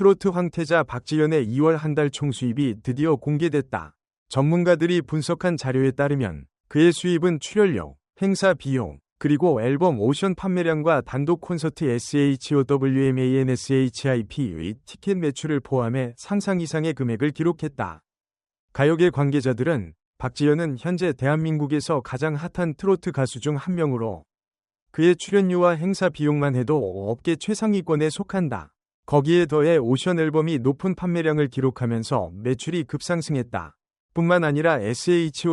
트로트 황태자 박지연의 2월 한 달 총 수입이 드디어 공개됐다. 전문가들이 분석한 자료에 따르면 그의 수입은 출연료, 행사 비용, 그리고 앨범 오션 판매량과 단독 콘서트 SHOWMANSHIP의 티켓 매출을 포함해 상상 이상의 금액을 기록했다. 가요계 관계자들은 박지현은 현재 대한민국에서 가장 핫한 트로트 가수 중 한 명으로 그의 출연료와 행사 비용만 해도 업계 최상위권에 속한다. 거기에 더해 오션 앨범이 높은 판매량을 기록하면서 매출이 급상승했다. 뿐만 아니라 SHOWMANSHIP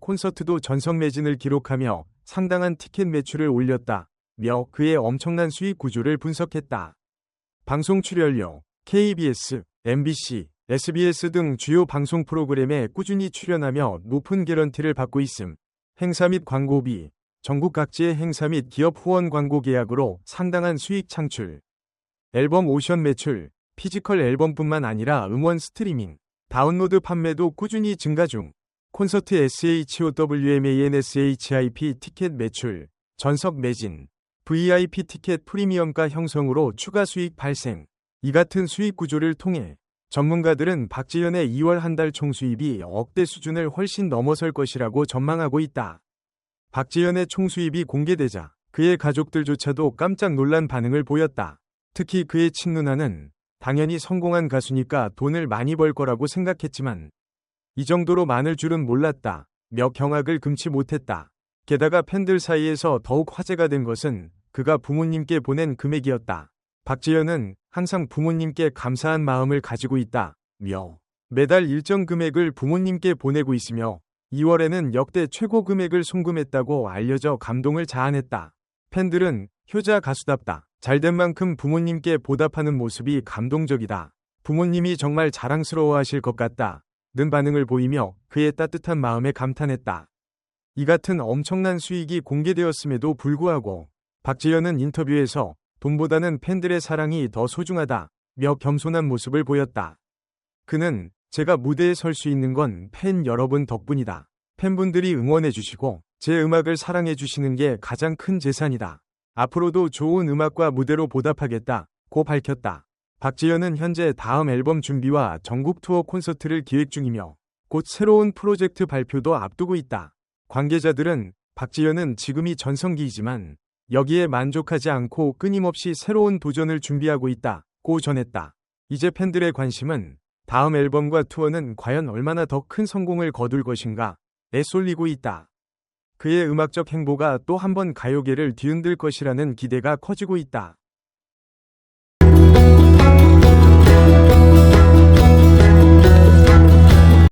콘서트도 전성 매진을 기록하며 상당한 티켓 매출을 올렸다. 며 그의 엄청난 수익 구조를 분석했다. 방송 출연료, KBS, MBC, SBS 등 주요 방송 프로그램에 꾸준히 출연하며 높은 개런티를 받고 있음. 행사 및 광고비, 전국 각지의 행사 및 기업 후원 광고 계약으로 상당한 수익 창출. 앨범 오션 매출, 피지컬 앨범뿐만 아니라 음원 스트리밍, 다운로드 판매도 꾸준히 증가 중. 콘서트 SHOWMANSHIP 티켓 매출, 전석 매진, VIP 티켓 프리미엄가 형성으로 추가 수익 발생. 이 같은 수익 구조를 통해 전문가들은 박지현의 2월 한 달 총수입이 억대 수준을 훨씬 넘어설 것이라고 전망하고 있다. 박지현의 총수입이 공개되자 그의 가족들조차도 깜짝 놀란 반응을 보였다. 특히 그의 친누나는 당연히 성공한 가수니까 돈을 많이 벌 거라고 생각했지만 이 정도로 많을 줄은 몰랐다. 몇 경악을 금치 못했다. 게다가 팬들 사이에서 더욱 화제가 된 것은 그가 부모님께 보낸 금액이었다. 박지현은 항상 부모님께 감사한 마음을 가지고 있다. 며 매달 일정 금액을 부모님께 보내고 있으며 2월에는 역대 최고 금액을 송금했다고 알려져 감동을 자아냈다. 팬들은 효자 가수답다. 잘된 만큼 부모님께 보답하는 모습이 감동적이다. 부모님이 정말 자랑스러워 하실 것 같다. 는 반응을 보이며 그의 따뜻한 마음에 감탄했다. 이 같은 엄청난 수익이 공개되었음에도 불구하고 박지현은 인터뷰에서 돈보다는 팬들의 사랑이 더 소중하다. 며 겸손한 모습을 보였다. 그는 제가 무대에 설 수 있는 건 팬 여러분 덕분이다. 팬분들이 응원해주시고 제 음악을 사랑해주시는 게 가장 큰 재산이다. 앞으로도 좋은 음악과 무대로 보답하겠다. 고 밝혔다. 박지현은 현재 다음 앨범 준비와 전국 투어 콘서트를 기획 중이며 곧 새로운 프로젝트 발표도 앞두고 있다. 관계자들은 박지현은 지금이 전성기이지만 여기에 만족하지 않고 끊임없이 새로운 도전을 준비하고 있다. 고 전했다. 이제 팬들의 관심은 다음 앨범과 투어는 과연 얼마나 더 큰 성공을 거둘 것인가 에 쏠리고 있다. 그의 음악적 행보가 또 한 번 가요계를 뒤흔들 것이라는 기대가 커지고 있다.